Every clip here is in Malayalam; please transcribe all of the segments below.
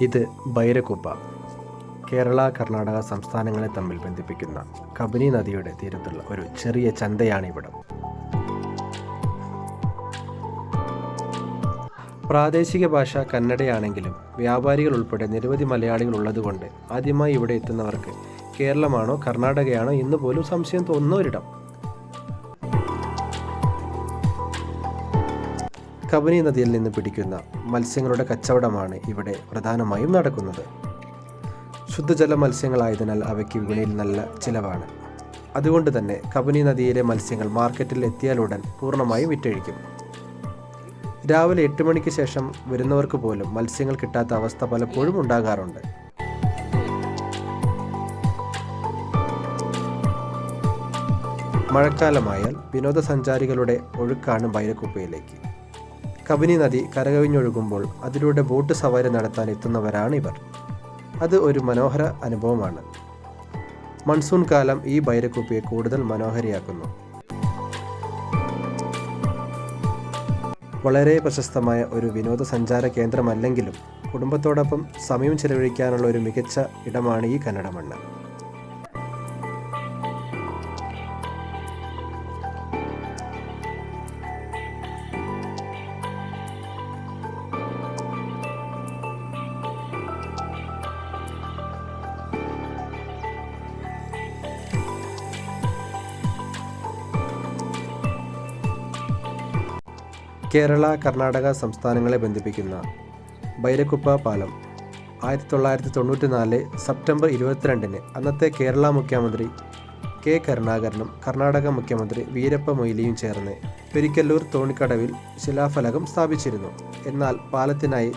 ഇത് ബൈരക്കുപ്പ കേരള കർണാടക സംസ്ഥാനങ്ങളെ തമ്മിൽ ബന്ധിപ്പിക്കുന്ന കബനി നദിയുടെ തീരത്തുള്ള ഒരു ചെറിയ ചന്തയാണ് ചന്തയാണിവിടം. പ്രാദേശിക ഭാഷ കന്നഡയാണെങ്കിലും വ്യാപാരികൾ ഉൾപ്പെടെ നിരവധി മലയാളികൾ ഉള്ളതുകൊണ്ട് ആദ്യമായി ഇവിടെ എത്തുന്നവർക്ക് കേരളമാണോ കർണാടകയാണോ എന്ന് പോലും സംശയം തോന്നുന്ന ഒരിടം. കബനി നദിയിൽ നിന്ന് പിടിക്കുന്ന മത്സ്യങ്ങളുടെ കച്ചവടമാണ് ഇവിടെ പ്രധാനമായും നടക്കുന്നത്. ശുദ്ധജല മത്സ്യങ്ങളായതിനാൽ അവയ്ക്ക് വിപണിയിൽ നല്ല ചിലവാണ്. അതുകൊണ്ട് തന്നെ കബനി നദിയിലെ മത്സ്യങ്ങൾ മാർക്കറ്റിൽ എത്തിയാലുടൻ പൂർണമായും വിറ്റഴിക്കും. രാവിലെ എട്ട് മണിക്ക് ശേഷം വരുന്നവർക്ക് പോലും മത്സ്യങ്ങൾ കിട്ടാത്ത അവസ്ഥ പലപ്പോഴും ഉണ്ടാകാറുണ്ട്. മഴക്കാലമായാൽ വിനോദസഞ്ചാരികളുടെ ഒഴുക്കാണ് ബൈരക്കുപ്പയിലേക്ക് കബനി നദി കരകവിഞ്ഞൊഴുകുമ്പോൾ അതിലൂടെ ബോട്ട് സവാരി നടത്താൻ എത്തുന്നവരാണ് ഇവർ. അത് ഒരു മനോഹര അനുഭവമാണ്. മൺസൂൺ കാലം ഈ ബൈരക്കുപ്പിയെ കൂടുതൽ മനോഹരിയാക്കുന്നു. വളരെ പ്രശസ്തമായ ഒരു വിനോദസഞ്ചാര കേന്ദ്രമല്ലെങ്കിലും കുടുംബത്തോടൊപ്പം സമയം ചെലവഴിക്കാനുള്ള ഒരു മികച്ച ഇടമാണ് ഈ കന്നഡ മണ്ണ് കേരള കർണാടക സംസ്ഥാനങ്ങളെ ബന്ധിപ്പിക്കുന്ന ബൈരക്കുപ്പ പാലം ആയിരത്തി തൊള്ളായിരത്തി തൊണ്ണൂറ്റി നാല് സെപ്റ്റംബർ ഇരുപത്തിരണ്ടിന് അന്നത്തെ കേരള മുഖ്യമന്ത്രി കെ കരുണാകരനും കർണാടക മുഖ്യമന്ത്രി വീരപ്പ മൊയ്ലിയും ചേർന്ന് പെരിക്കല്ലൂർ തോണിക്കടവിൽ ശിലാഫലകം സ്ഥാപിച്ചിരുന്നു. എന്നാൽ പാലത്തിനായി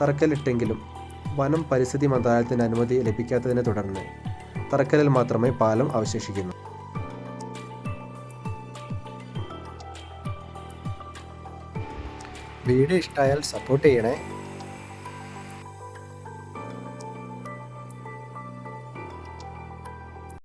തറക്കല്ലിട്ടെങ്കിലും വനം പരിസ്ഥിതി മന്ത്രാലയത്തിന് അനുമതി ലഭിക്കാത്തതിനെ തുടർന്ന് തറക്കല്ലിൽ മാത്രമേ പാലം അവശേഷിക്കുന്നു. വീഡിയോ ഇഷ്ടമായാൽ സപ്പോർട്ട് ചെയ്യണേ.